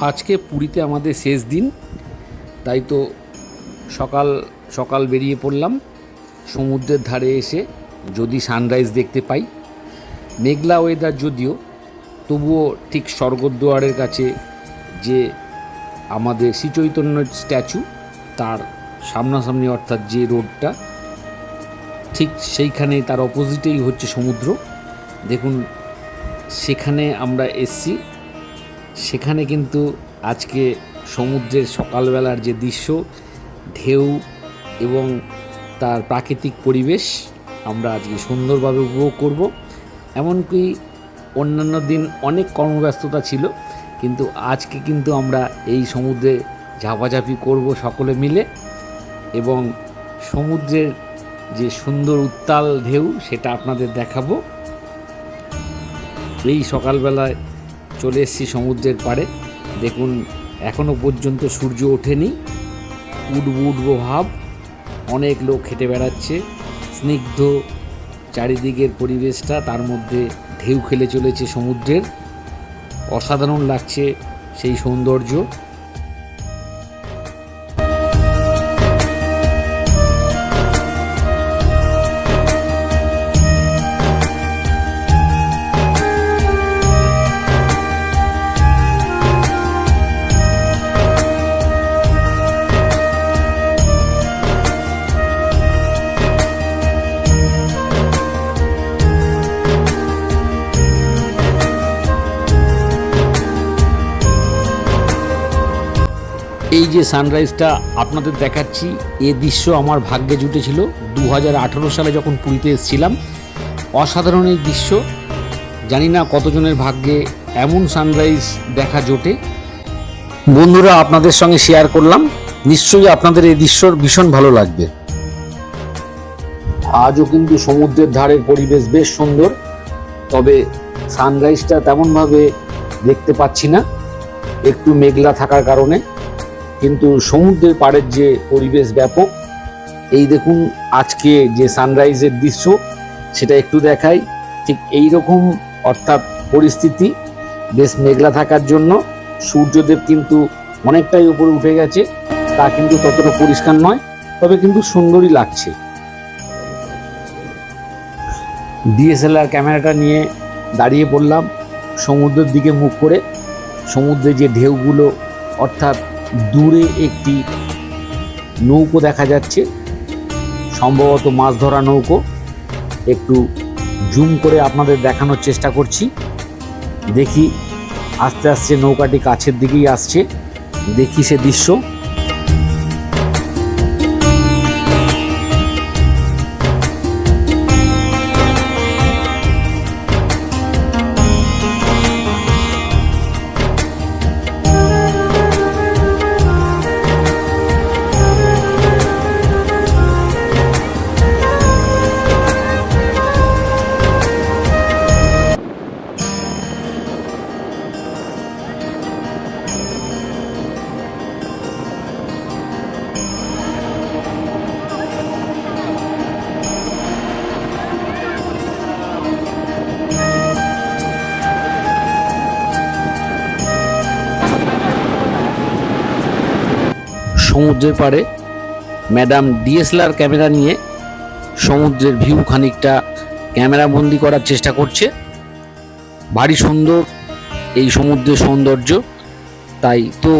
আজকে পুরীতে আমাদের শেষ দিন, তাই তো সকাল সকাল বেরিয়ে পড়লাম। সমুদ্রের ধারে এসে যদি সানরাইজ দেখতে পাই, মেঘলা ওয়েদার যদিও, তবুও ঠিক স্বর্গদ্বারের কাছে যে আমাদের শ্রীচৈতন্য স্ট্যাচু তার সামনাসামনি অর্থাৎ যে রোডটা ঠিক সেইখানেই তার অপোজিটেই হচ্ছে সমুদ্র। দেখুন, সেখানে আমরা এসছি। সেখানে কিন্তু আজকে সমুদ্রের সকালবেলার যে দৃশ্য, ঢেউ এবং তার প্রাকৃতিক পরিবেশ আমরা আজকে সুন্দরভাবে উপভোগ করব। এমনকি অন্যান্য দিন অনেক কর্মব্যস্ততা ছিল, কিন্তু আজকে কিন্তু আমরা এই সমুদ্রে ঝাপাঝাপি করব সকলে মিলে এবং সমুদ্রের যে সুন্দর উত্তাল ঢেউ সেটা আপনাদের দেখাবো। এই সকালবেলায় চলে এসেছি সমুদ্রের পাড়ে। দেখুন এখনও পর্যন্ত সূর্য ওঠেনি। উঠবো উঠবো ভাব। অনেক লোক হেঁটে বেড়াচ্ছে। স্নিগ্ধ চারিদিকের পরিবেশটা, তার মধ্যে ঢেউ খেলে চলেছে সমুদ্রের। অসাধারণ লাগছে সেই সৌন্দর্য। এই যে সানরাইজটা আপনাদের দেখাচ্ছি, এ দৃশ্য আমার ভাগ্যে জুটেছিল দু হাজার আঠারো সালে যখন পুরীতে এসেছিলাম। অসাধারণ এই দৃশ্য। জানি না কতজনের ভাগ্যে এমন সানরাইজ দেখা জোটে। বন্ধুরা, আপনাদের সঙ্গে শেয়ার করলাম। নিশ্চয়ই আপনাদের এই দৃশ্যর ভীষণ ভালো লাগবে। আজও কিন্তু সমুদ্রের ধারের পরিবেশ বেশ সুন্দর, তবে সানরাইজটা তেমনভাবে দেখতে পাচ্ছি না। একটু মেঘলা থাকার কারণে। কিন্তু সমুদ্রের পাড়ের যে পরিবেশ ব্যাপক, এই দেখুন আজকে যে সানরাইজের দৃশ্য, সেটা একটু দেখাই। ঠিক এই রকম অর্থাৎ পরিস্থিতি, বেশ মেঘলা থাকার জন্য সূর্যদেব কিন্তু অনেকটাই উপরে উঠে গেছে, তা কিন্তু ততটা পরিষ্কার নয়, তবে কিন্তু সুন্দরই লাগছে। ডিএসএলআর ক্যামেরাটা নিয়ে দাঁড়িয়ে পড়লাম, সমুদ্রের দিকে মুখ করে। সমুদ্রে যে ঢেউগুলো, অর্থাৎ দূরে একটি নৌকো দেখা যাচ্ছে। সম্ভবত মাছ ধরা নৌকো। একটু জুম করে আপনাদের দেখানোর চেষ্টা করছি। দেখি আস্তে আস্তে নৌকাটি কাছের দিকেই আসছে। দেখি সে দৃশ্য। সমুদ্রের পাড়ে ম্যাডাম ডিএসএলআর ক্যামেরা নিয়ে সমুদ্রের ভিউ খানিকটা ক্যামেরা বন্দি করার চেষ্টা করছে। ভারী সুন্দর এই সমুদ্রের সৌন্দর্য। তাই তো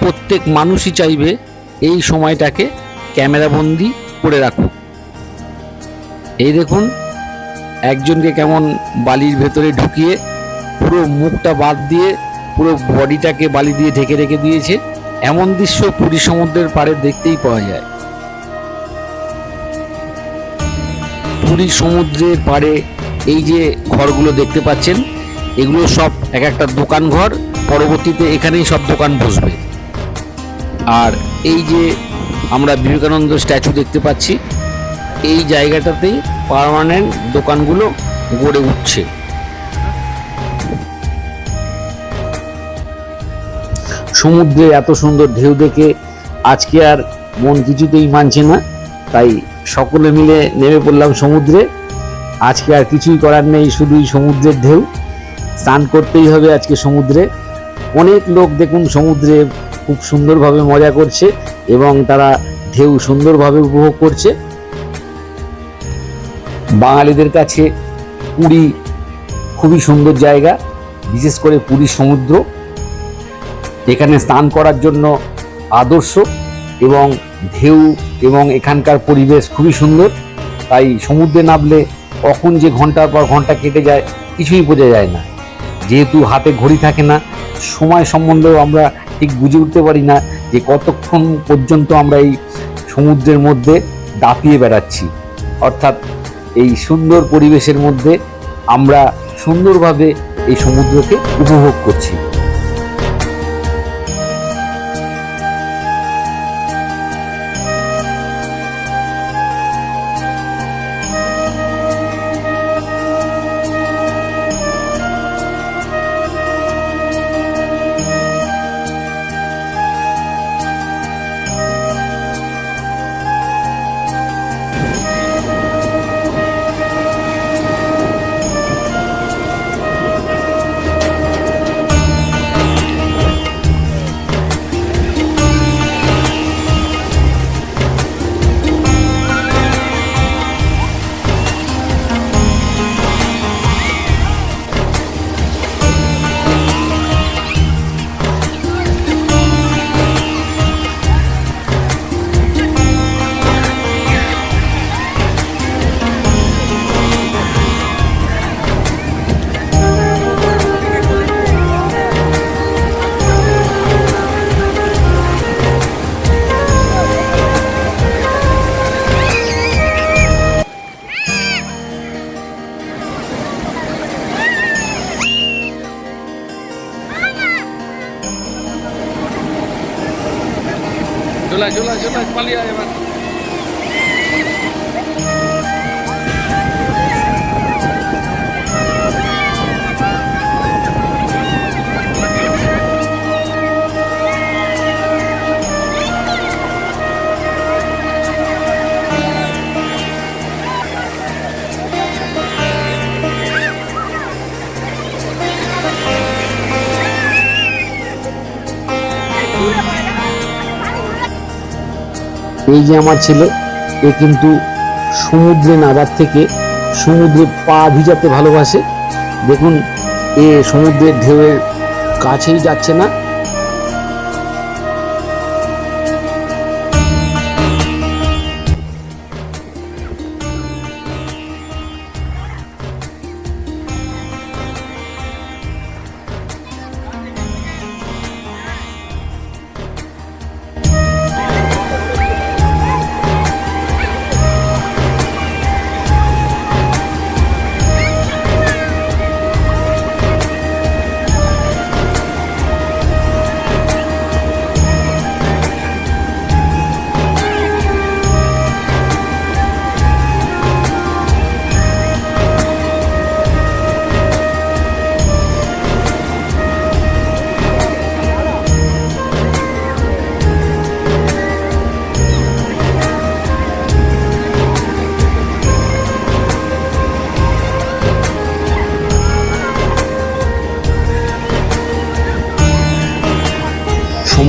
প্রত্যেক মানুষই চাইবে এই সময়টাকে ক্যামেরা বন্দি করে রাখুক। এই দেখুন, একজনকে কেমন বালির ভেতরে ঢুকিয়ে পুরো মুখটা বাদ দিয়ে পুরো বডিটাকে বালি দিয়ে ঢেকে রেখে দিয়েছে। এমন দৃশ্য পুরী সমুদ্রের পাড়ে দেখতেই পাওয়া যায়। পুরী সমুদ্রের পাড়ে এই যে ঘরগুলো দেখতে পাচ্ছেন, এগুলো সব এক একটা দোকান ঘর, পরবর্তীতে এখানেই সব দোকান বসবে। আর এই যে আমরা বিবেকানন্দ স্ট্যাচু দেখতে পাচ্ছি, এই জায়গাটাতেই পার্মানেন্ট দোকানগুলো গড়ে উঠছে। সমুদ্রে এত সুন্দর ঢেউ দেখে আজকে আর মন কিছুতেই মানছে না। তাই সকলে মিলে নেমে পড়লাম সমুদ্রে। আজকে আর কিছুই করার নেই, শুধুই সমুদ্রের ঢেউ। স্নান করতেই হবে আজকে সমুদ্রে। অনেক লোক দেখুন সমুদ্রে খুব সুন্দরভাবে মজা করছে এবং তারা ঢেউ সুন্দরভাবে উপভোগ করছে। বাঙালিদের কাছে পুরী খুবই সুন্দর জায়গা, বিশেষ করে পুরী সমুদ্র। এখানে স্নান করার জন্য আদর্শ এবং ঢেউ এবং এখানকার পরিবেশ খুবই সুন্দর। তাই সমুদ্রে নামলে কখন যে ঘণ্টার পর ঘণ্টা কেটে যায় কিছুই বোঝা যায় না। যেহেতু হাতে ঘড়ি থাকে না, সময় সম্বন্ধেও আমরা ঠিক বুঝে উঠতে পারি না যে কতক্ষণ পর্যন্ত আমরা এই সমুদ্রের মধ্যে দাপিয়ে বেড়াচ্ছি। অর্থাৎ এই সুন্দর পরিবেশের মধ্যে আমরা সুন্দরভাবে এই সমুদ্রকে উপভোগ করছি। চলে আয়, চলে আয়, এই যে আমার ছেলে, এ কিন্তু সমুদ্রে নাবার থেকে সমুদ্রে পা ভিজাতে ভালোবাসে। দেখুন, এ সমুদ্রের ঢেউয়ের কাছেই যাচ্ছে না।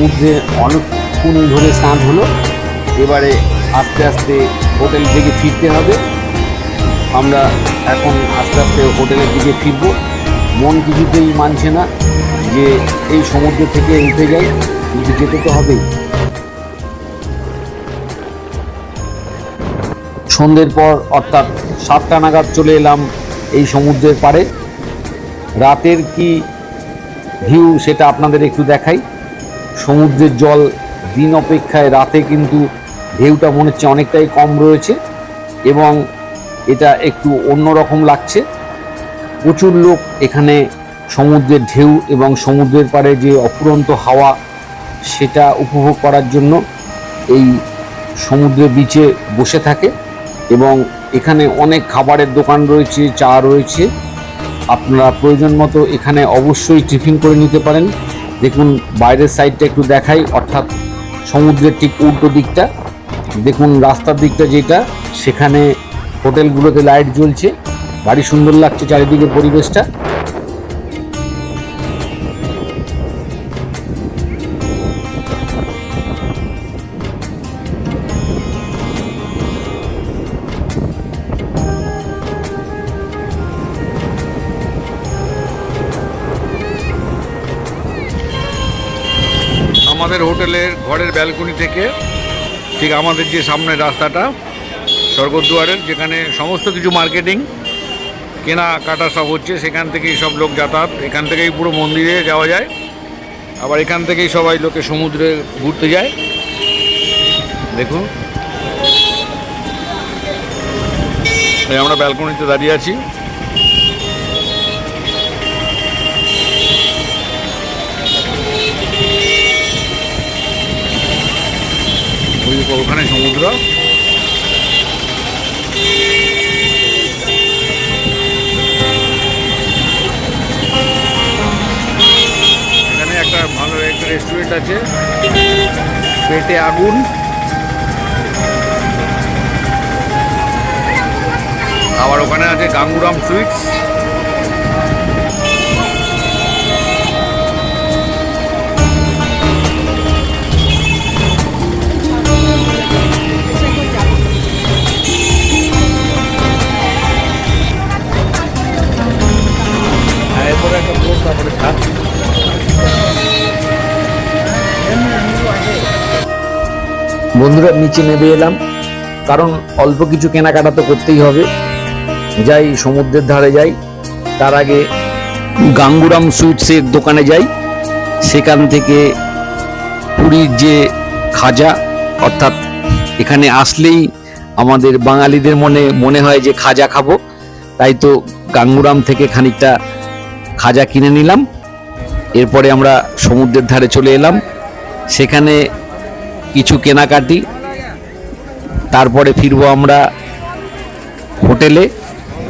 সমুদ্রে অনেকক্ষণ ধরে স্নান হলো। এবারে আস্তে আস্তে হোটেল থেকে ফিরতে হবে। আমরা এখন আস্তে আস্তে হোটেলের দিকে ফিরবো। মন কিছুতেই মানছে না যে এই সমুদ্র থেকে উঠে যাই, কিন্তু যেতে তো হবেই। সন্ধ্যের পর অর্থাৎ সাতটা নাগাদ চলে এলাম এই সমুদ্রের পাড়ে। রাতের কি ভিউ সেটা আপনাদের একটু দেখাই। সমুদ্রের জল দিন অপেক্ষায়, রাতে কিন্তু ঢেউটা মনে হচ্ছে অনেকটাই কম রয়েছে এবং এটা একটু অন্যরকম লাগছে। প্রচুর লোক এখানে সমুদ্রের ঢেউ এবং সমুদ্রের পাড়ে যে অফুরন্ত হাওয়া, সেটা উপভোগ করার জন্য এই সমুদ্রের বিচে বসে থাকে এবং এখানে অনেক খাবারের দোকান রয়েছে, চা রয়েছে। আপনারা প্রয়োজন মতো এখানে অবশ্যই টিফিন করে নিতে পারেন। দেখুন বাইরের সাইডটা একটু দেখাই, অর্থাৎ সমুদ্রের ঠিক উল্টো দিকটা। দেখুন রাস্তার দিকটা যেটা, সেখানে হোটেলগুলোতে লাইট জ্বলছে। বাড়ি সুন্দর লাগছে চারিদিকের পরিবেশটা। আমাদের হোটেলের ঘরের ব্যালকনি থেকে ঠিক আমাদের যে সামনের রাস্তাটা, স্বর্গদ্বারের, যেখানে সমস্ত কিছু মার্কেটিং কেনা কাটা সব হচ্ছে, সেখান থেকেই সব লোক যাতায়াত, এখান থেকেই পুরো মন্দিরে যাওয়া যায়। আবার এখান থেকেই সবাই লোকে সমুদ্রে ঘুরতে যায়। দেখুন। আমরা ব্যালকনিতে দাঁড়িয়ে আছি। পেটে আগুন। আবার ওখানে আছে গাঙ্গুরাম সুইটস। তারপরে খা বন্ধুরা, নিচে নেমে এলাম। কারণ অল্প কিছু কেনাকাটা তো করতেই হবে। যাই সমুদ্রের ধারে যাই, তার আগে গাঙ্গুরাম সুইটসের দোকানে যাই। সেখান থেকে পুরীর যে খাজা, অর্থাৎ এখানে আসলেই আমাদের বাঙালিদের মনে মনে হয় যে খাজা খাব। তাই তো গাঙ্গুরাম থেকে খানিকটা খাজা কিনে নিলাম। এরপরে আমরা সমুদ্রের ধারে চলে এলাম। সেখানে কিছু কেনাকাটি, তারপরে ফিরবো আমরা হোটেলে।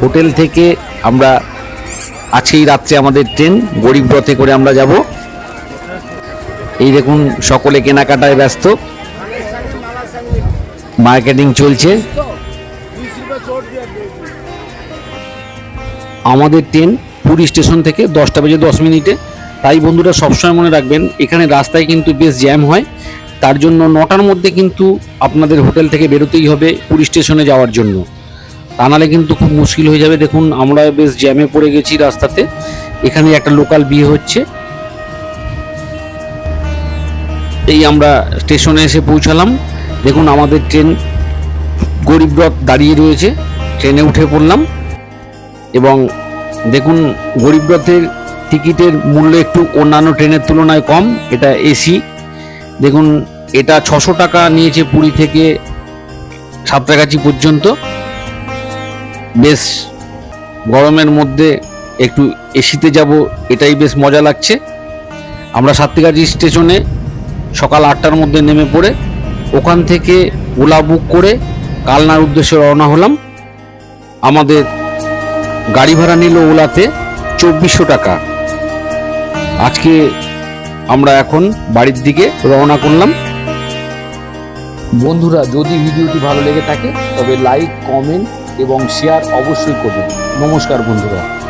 হোটেল থেকে আমরা আজকেই রাত্রে আমাদের ট্রেন, গরিব রথে করে আমরা যাব। এই দেখুন, সকলে কেনাকাটায় ব্যস্ত। মার্কেটিং চলছে। আমাদের ট্রেন পুরী স্টেশন থেকে দশটা বেজে দশ মিনিটে। তাই বন্ধুরা সবসময় মনে রাখবেন, এখানে রাস্তায় কিন্তু বেশ জ্যাম হয়। তার জন্য নটার মধ্যে কিন্তু আপনাদের হোটেল থেকে বেরোতেই হবে পুরী স্টেশনে যাওয়ার জন্য। তা নাহলে কিন্তু খুব মুশকিল হয়ে যাবে। দেখুন, আমরা বেশ জ্যামে পড়ে গেছি রাস্তাতে। এখানে একটা লোকাল বিয়ে হচ্ছে। এই আমরা স্টেশনে এসে পৌঁছালাম। দেখুন, আমাদের ট্রেন গরিবরথ দাঁড়িয়ে রয়েছে। ট্রেনে উঠে পড়লাম। এবং দেখুন গরিবরথের টিকিটের মূল্য একটু অন্যান্য ট্রেনের তুলনায় কম। এটা এসি। দেখুন এটা ছশো টাকা নিয়েছে পুরী থেকে সাঁতরাগাছি পর্যন্ত। বেশ গরমের মধ্যে একটু এসিতে যাব, এটাই বেশ মজা লাগছে। আমরা সাতগাছি স্টেশনে সকাল আটটার মধ্যে নেমে পড়ে, ওখান থেকে ওলা বুক করে কালনার উদ্দেশ্যে রওনা হলাম। আমাদের গাড়ি ভাড়া নিল ওলাতে চব্বিশশো টাকা। আজকে আমরা এখন বাড়ির দিকে রওনা করলাম। বন্ধুরা, যদি ভিডিওটি ভালো লেগে থাকে, তবে লাইক কমেন্ট এবং শেয়ার অবশ্যই করবেন। নমস্কার বন্ধুরা।